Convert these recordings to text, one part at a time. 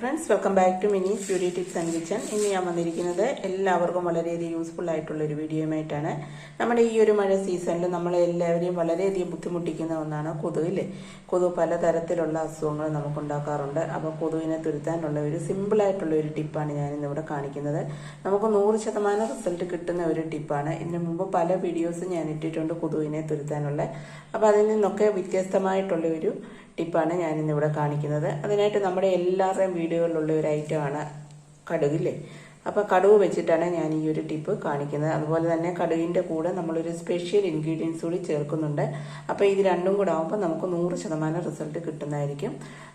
Friends welcome back to mini beauty tips and kitchen ഇന്ന് ഞാൻ വന്നിരിക്കുന്നത് എല്ലാവർക്കും വളരെയധികം യൂസ്ഫുൾ ആയിട്ടുള്ള ഒരു വീഡിയോയുമായിട്ടാണ്. നമ്മുടെ ഈ ഒരു മഴ സീസണിൽ നമ്മളെ എല്ലാവരെയും വളരെയധികം ബുദ്ധിമുട്ടിക്കുന്ന ഒന്നാണ് കൊതുക് ഇല്ലേ കൊതു പലതരത്തിലുള്ള അസുഖങ്ങൾ നമുക്കുണ്ടാക്കാറുണ്ട്. അപ്പോൾ കൊതുവിനെ തുരുത്താനുള്ള ഒരു സിമ്പിളായിട്ടുള്ള ഒരു ടിപ്പാണ് ഞാൻ ഇന്നിവിടെ കാണിക്കുന്നത്. നമുക്ക് നൂറ് ശതമാനം റിസൾട്ട് കിട്ടുന്ന ഒരു ടിപ്പാണ്. ഇതിനു മുമ്പ് പല വീഡിയോസും ഞാൻ ഇട്ടിട്ടുണ്ട് കൊതുവിനെ തുരുത്താനുള്ള. അപ്പോൾ അതിൽ നിന്നൊക്കെ വ്യത്യസ്തമായിട്ടുള്ള ഒരു ടിപ്പാണ് ഞാനിന്നിവിടെ കാണിക്കുന്നത്. അതിനായിട്ട് നമ്മുടെ എല്ലാവരുടെയും വീടുകളിലുള്ള ഒരു ഐറ്റമാണ് കടുകില്ലേ അപ്പോൾ കടുവ് വെച്ചിട്ടാണ് ഞാൻ ഈ ഒരു ടിപ്പ് കാണിക്കുന്നത്. അതുപോലെ തന്നെ കടുവിന്റെ കൂടെ നമ്മളൊരു സ്പെഷ്യൽ ഇൻഗ്രീഡിയൻസ് കൂടി ചേർക്കുന്നുണ്ട്. അപ്പോൾ ഇത് രണ്ടും കൂടെ ആകുമ്പോൾ നമുക്ക് നൂറ് ശതമാനം റിസൾട്ട് കിട്ടുന്നതായിരിക്കും.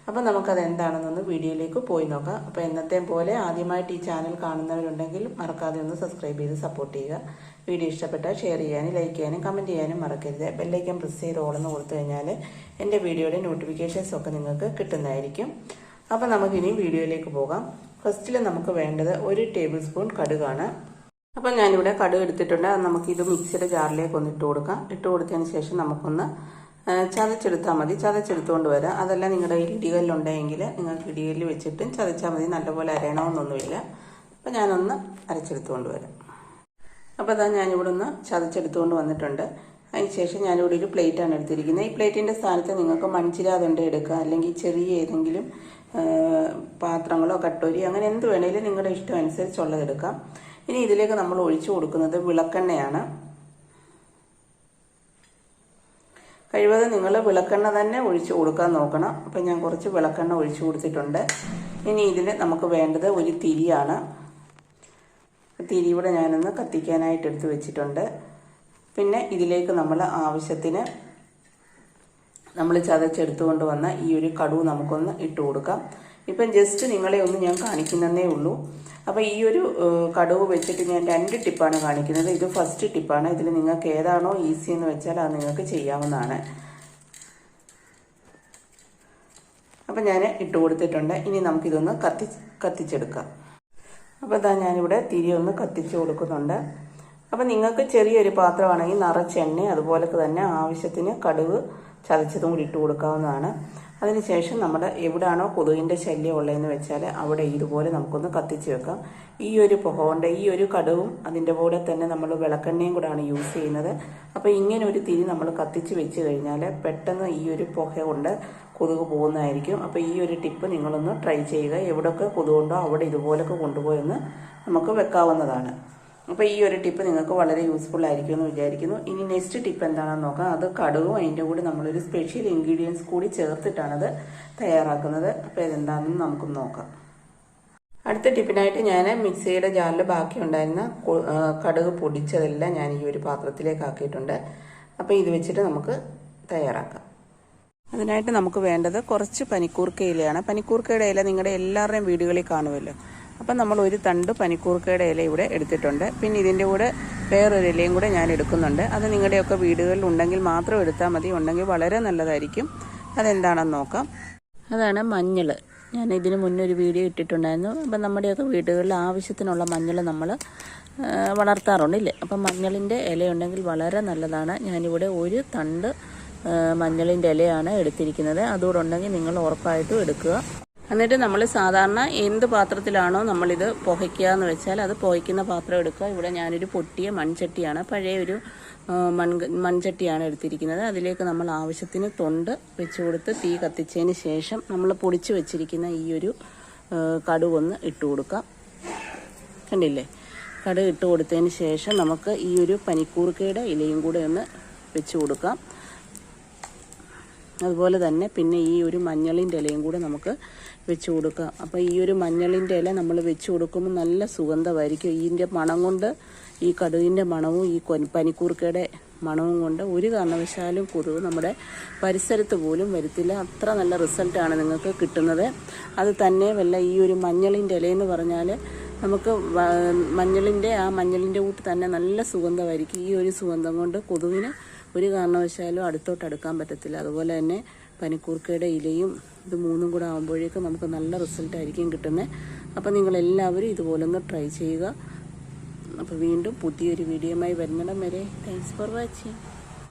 അപ്പോൾ നമുക്കത് എന്താണെന്നൊന്ന് വീഡിയോയിലേക്ക് പോയി നോക്കാം. അപ്പോൾ എന്നത്തെ പോലെ ആദ്യമായിട്ട് ഈ ചാനൽ കാണുന്നവരുണ്ടെങ്കിൽ മറക്കാതെ ഒന്ന് സബ്സ്ക്രൈബ് ചെയ്ത് സപ്പോർട്ട് ചെയ്യുക. വീഡിയോ ഇഷ്ടപ്പെട്ടാൽ ഷെയർ ചെയ്യാനും ലൈക്ക് ചെയ്യാനും കമന്റ് ചെയ്യാനും മറക്കരുത്. ബെല്ലൈക്കൻ പ്രസ് ചെയ്ത് ഓളെന്ന് കൊടുത്തു കഴിഞ്ഞാൽ എന്റെ വീഡിയോയുടെ നോട്ടിഫിക്കേഷൻസ് ഒക്കെ നിങ്ങൾക്ക് കിട്ടുന്നതായിരിക്കും. അപ്പോൾ നമുക്കിനി വീഡിയോയിലേക്ക് പോകാം. ഫസ്റ്റിൽ നമുക്ക് വേണ്ടത് ഒരു ടേബിൾ സ്പൂൺ കടുകാണ്. അപ്പം ഞാനിവിടെ കടുക് എടുത്തിട്ടുണ്ട്. അത് നമുക്കിത് മിക്സിയുടെ ജാറിലേക്ക് ഒന്ന് ഇട്ട് കൊടുക്കാം. ഇട്ട് കൊടുത്തതിന് ശേഷം നമുക്കൊന്ന് ചതച്ചെടുത്താൽ മതി. ചതച്ചെടുത്തുകൊണ്ട് വരാം. അതല്ല നിങ്ങളുടെ ഇടികല്ലുണ്ടെങ്കിൽ നിങ്ങൾക്ക് ഇടികല്ലിൽ വെച്ചിട്ടും ചതച്ചാൽ മതി. നല്ലപോലെ അരയണമെന്നൊന്നുമില്ല അപ്പം ഞാനൊന്ന് അരച്ചെടുത്തുകൊണ്ട് വരാം. അപ്പോൾ അതാ ഞാനിവിടെ ഒന്ന് ചതച്ചെടുത്തുകൊണ്ട് വന്നിട്ടുണ്ട്. അതിനുശേഷം ഞാനിവിടെ ഒരു പ്ലേറ്റാണ് എടുത്തിരിക്കുന്നത്. ഈ പ്ലേറ്റിന്റെ സ്ഥാനത്ത് നിങ്ങൾക്ക് മൺചിരാതുണ്ട് എടുക്കുക അല്ലെങ്കിൽ ചെറിയ ഏതെങ്കിലും പാത്രങ്ങളോ കട്ടോരി അങ്ങനെ എന്ത് വേണേലും നിങ്ങളുടെ ഇഷ്ടം അനുസരിച്ചുള്ളത് എടുക്കാം ഇനി ഇതിലേക്ക് നമ്മൾ ഒഴിച്ചു കൊടുക്കുന്നത് വിളക്കെണ്ണയാണ്. കഴിവതും നിങ്ങൾ വിളക്കെണ്ണ തന്നെ ഒഴിച്ചു കൊടുക്കാൻ നോക്കണം. അപ്പം ഞാൻ കുറച്ച് വിളക്കെണ്ണ ഒഴിച്ചു കൊടുത്തിട്ടുണ്ട്. ഇനി ഇതിൽ നമുക്ക് വേണ്ടത് ഒരു തിരിയാണ്. തിരി ഇവിടെ ഞാനൊന്ന് കത്തിക്കാനായിട്ട് എടുത്ത് വെച്ചിട്ടുണ്ട്. പിന്നെ ഇതിലേക്ക് നമ്മൾ ആവശ്യത്തിന് നമ്മൾ ചതച്ചെടുത്തുകൊണ്ട് വന്ന ഈ ഒരു കടുവ് നമുക്കൊന്ന് ഇട്ട് കൊടുക്കാം. ഇപ്പം ജസ്റ്റ് നിങ്ങളെ ഒന്ന് ഞാൻ കാണിക്കുന്നതേ ഉള്ളൂ. അപ്പോൾ ഈ ഒരു കടുവ് വെച്ചിട്ട് ഞാൻ രണ്ട് ടിപ്പാണ് കാണിക്കുന്നത്. ഇത് ഫസ്റ്റ് ടിപ്പാണ്. ഇതിൽ നിങ്ങൾക്ക് ഏതാണോ ഈസി എന്ന് വെച്ചാൽ അത് നിങ്ങൾക്ക് ചെയ്യാവുന്നതാണ്. അപ്പം ഞാൻ ഇട്ട് കൊടുത്തിട്ടുണ്ട്. ഇനി നമുക്കിതൊന്ന് കത്തി കത്തിച്ചെടുക്കാം. അപ്പോൾ ഇതാ ഞാനിവിടെ തിരി ഒന്ന് കത്തിച്ച് കൊടുക്കുന്നുണ്ട്. അപ്പം നിങ്ങൾക്ക് ചെറിയൊരു പാത്രമാണെങ്കിൽ നിറച്ചെണ്ണ അതുപോലെ തന്നെ ആവശ്യത്തിന് കടുക് ചതച്ചതും കൂടി ഇട്ട് കൊടുക്കാവുന്നതാണ്. അതിനുശേഷം നമ്മുടെ എവിടെയാണോ കൊതുകിന്റെ ശല്യം ഉള്ളതെന്ന് വെച്ചാൽ അവിടെ ഇതുപോലെ നമുക്കൊന്ന് കത്തിച്ച് വെക്കാം. ഈ ഒരു പുകവന്റെ ഈ ഒരു കടുവും അതിന്റെ കൂടെ തന്നെ നമ്മൾ വിളക്കെണ്ണയും കൂടാണ് യൂസ് ചെയ്യുന്നത്. അപ്പോൾ ഇങ്ങനെ ഒരു തിരി നമ്മൾ കത്തിച്ച് വെച്ച് കഴിഞ്ഞാൽ പെട്ടെന്ന് ഈ ഒരു പുക കൊണ്ട് കൊതുക് പോകുന്നതായിരിക്കും. അപ്പോൾ ഈ ഒരു ടിപ്പ് നിങ്ങളൊന്ന് ട്രൈ ചെയ്യുക. എവിടെയൊക്കെ കൊതുകുണ്ടോ അവിടെ ഇതുപോലൊക്കെ കൊണ്ടുപോയെന്ന് നമുക്ക് വെക്കാവുന്നതാണ്. അപ്പോൾ ഈ ഒരു ടിപ്പ് നിങ്ങൾക്ക് വളരെ യൂസ്ഫുൾ ആയിരിക്കും എന്ന് വിചാരിക്കുന്നു. ഇനി നെക്സ്റ്റ് ടിപ്പ് എന്താണെന്ന് നോക്കാം. അത് കടുകും അതിന്റെ കൂടെ നമ്മളൊരു സ്പെഷ്യൽ ഇൻഗ്രീഡിയൻസ് കൂടി ചേർത്തിട്ടാണത് തയ്യാറാക്കുന്നത്. അപ്പോൾ ഇതെന്താണെന്ന് നമുക്ക് നോക്കാം. അടുത്ത ടിപ്പിനായിട്ട് ഞാൻ മിക്സിയുടെ ജാറിൽ ബാക്കി ഉണ്ടായിരുന്ന കടുക് പൊടിച്ചതെല്ലാം ഞാൻ ഈ ഒരു പാത്രത്തിലേക്ക് ആക്കിയിട്ടുണ്ട്. അപ്പോൾ ഇത് വെച്ചിട്ട് നമുക്ക് തയ്യാറാക്കാം. അതിനായിട്ട് നമുക്ക് വേണ്ടത് കുറച്ച് പനിക്കൂർക്ക ഇലയാണ്. പനിക്കൂർക്കയുടെ ഇല നിങ്ങളുടെ എല്ലാവരുടെയും വീടുകളിൽ കാണുമല്ലോ. അപ്പം നമ്മൾ ഒരു തണ്ട് പനിക്കൂർക്കയുടെ ഇല ഇവിടെ എടുത്തിട്ടുണ്ട്. പിന്നെ ഇതിന്റെ കൂടെ വേറൊരു ഇലയും കൂടെ ഞാൻ എടുക്കുന്നുണ്ട്. അത് നിങ്ങളുടെയൊക്കെ വീടുകളിൽ ഉണ്ടെങ്കിൽ മാത്രം എടുത്താൽ മതി. ഉണ്ടെങ്കിൽ വളരെ നല്ലതായിരിക്കും. അതെന്താണെന്ന് നോക്കാം. അതാണ് മഞ്ഞൾ. ഞാൻ ഇതിന് മുന്നേ ഒരു വീഡിയോ ഇട്ടിട്ടുണ്ടായിരുന്നു. അപ്പം നമ്മുടെയൊക്കെ വീടുകളിൽ ആവശ്യത്തിനുള്ള മഞ്ഞൾ നമ്മൾ വളർത്താറുണ്ടല്ലേ അപ്പം മഞ്ഞളിന്റെ ഇലയുണ്ടെങ്കിൽ വളരെ നല്ലതാണ്. ഞാനിവിടെ ഒരു തണ്ട് മഞ്ഞളിന്റെ ഇലയാണ് എടുത്തിരിക്കുന്നത്. അതുകൂടെ ഉണ്ടെങ്കിൽ നിങ്ങൾ ഉറപ്പായിട്ടും എടുക്കുക. എന്നിട്ട് നമ്മൾ സാധാരണ എന്ത് പാത്രത്തിലാണോ നമ്മളിത് പുകയ്ക്കുക എന്ന് വെച്ചാൽ അത് പുകയ്ക്കുന്ന പാത്രം എടുക്കുക. ഇവിടെ ഞാനൊരു പൊട്ടിയ മൺചട്ടിയാണ്. പഴയ ഒരു മൺ മൺചട്ടിയാണ് എടുത്തിരിക്കുന്നത്. അതിലേക്ക് നമ്മൾ ആവശ്യത്തിന് തൊണ്ട് വെച്ച് കൊടുത്ത് തീ കത്തിച്ചതിന് ശേഷം നമ്മൾ പൊടിച്ച് വെച്ചിരിക്കുന്ന ഈ ഒരു കടുകൊന്ന് ഇട്ട് കൊടുക്കാം. കണ്ടില്ലേ? കടുക് ഇട്ട് കൊടുത്തതിന് ശേഷം നമുക്ക് ഈ ഒരു പനിക്കൂർക്കയുടെ ഇലയും കൂടെ ഒന്ന് വെച്ച് കൊടുക്കാം. അതുപോലെ തന്നെ പിന്നെ ഈ ഒരു മഞ്ഞളിന്റെ ഇലയും കൂടെ നമുക്ക് വെച്ച് കൊടുക്കാം. അപ്പോൾ ഈ ഒരു മഞ്ഞളിന്റെ ഇല നമ്മൾ വെച്ച് കൊടുക്കുമ്പോൾ നല്ല സുഗന്ധമായിരിക്കും. ഇതിന്റെ മണം കൊണ്ട് ഈ കടുകിന്റെ മണവും ഈ പനിക്കൂർക്കയുടെ മണവും കൊണ്ട് ഒരു കാരണവശാലും കൊതുക് നമ്മുടെ പരിസരത്ത് പോലും വരുത്തില്ല. അത്ര നല്ല റിസൾട്ടാണ് നിങ്ങൾക്ക് കിട്ടുന്നത്. അത് തന്നെ വല്ല ഈ ഒരു മഞ്ഞളിന്റെ ഇലയെന്ന് പറഞ്ഞാൽ നമുക്ക് മഞ്ഞളിന്റെ ആ മഞ്ഞളിന്റെ കൂട്ട് തന്നെ നല്ല സുഗന്ധമായിരിക്കും. ഈ ഒരു സുഗന്ധം കൊണ്ട് കൊതുകിന് ഒരു കാരണവശാലും അടുത്തോട്ട് അടുക്കാൻ പറ്റത്തില്ല. അതുപോലെ തന്നെ പനിക്കൂർക്കയുടെ ഇലയും ഇത് മൂന്നും കൂടെ ആകുമ്പോഴേക്കും നമുക്ക് നല്ല റിസൾട്ട് ആയിരിക്കും കിട്ടുന്നത് അപ്പോൾ നിങ്ങളെല്ലാവരും ഇതുപോലൊന്ന് ട്രൈ ചെയ്യുക. അപ്പോൾ വീണ്ടും പുതിയൊരു വീഡിയോയുമായി വരുന്നിടം വരെ. Thanks for watching